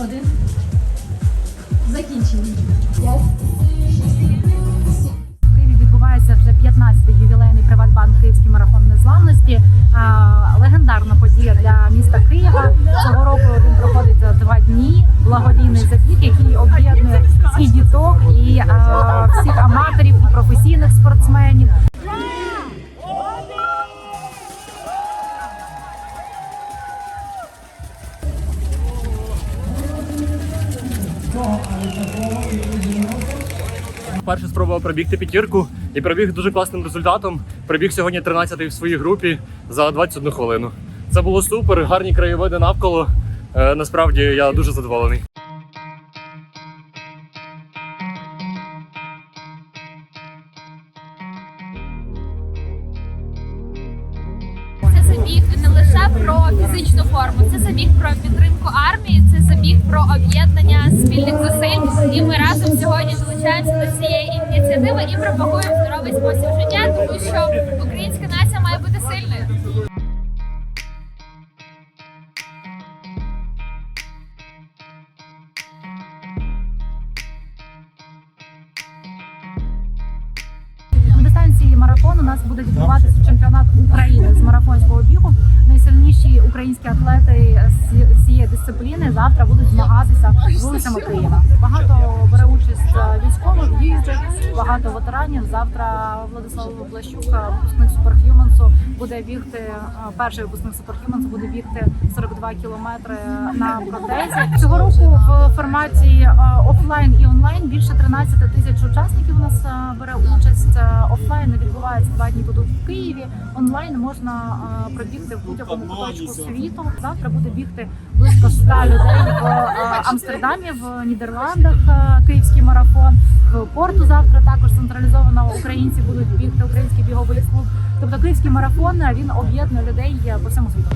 Один. Закінчені. В Києві відбувається вже 15-й ювілейний Приватбанк Київський марафон незламності. Легендарна подія для міста Києва. Цього року він проходить два дні. Благодійний забіг, який об'єднує і діток, і всіх аматорів, і професійних спортсменів. Перше спробував пробігти п'ятірку і пробіг дуже класним результатом. Пробіг сьогодні 13-й в своїй групі за 21 хвилину. Це було супер, гарні краєвиди навколо. Е, насправді я дуже задоволений. Це забіг не лише про фізичну форму, це забіг про підтримку армії, це забіг про об'єднання спільних зусиль. І ми разом сьогодні долучаємося до цієї ініціативи і пропагуємо здоровий спосіб життя, тому що українська нація має бути сильною. На дистанції марафону у нас буде відбуватися чемпіонат України з марафонського бігу. Найсильніші українські атлети з дисципліни завтра будуть змагатися вулицями Києва. Багато бере участь е, військових їздять, багато ветеранів. Завтра Владислав Блащук, е, випускник Суперх'юмансу, буде бігти. е, Перший випускник Суперх'юмансу буде бігти 42 кілометри на протезі. Цього року в форматі офлайн і онлайн більше 13 тисяч учасників у нас бере участь. Офлайн відбувається два дні тут в Києві. Онлайн можна пробігти в будь-якому куточку світу. Завтра буде бігти близько 100 людей в е, Амстердамі, в Нідерландах. е, Київський марафон. В порту завтра також централізовано українці будуть бігти. Український біговий клуб. Тобто київський марафон він об'єднує людей по всьому світу.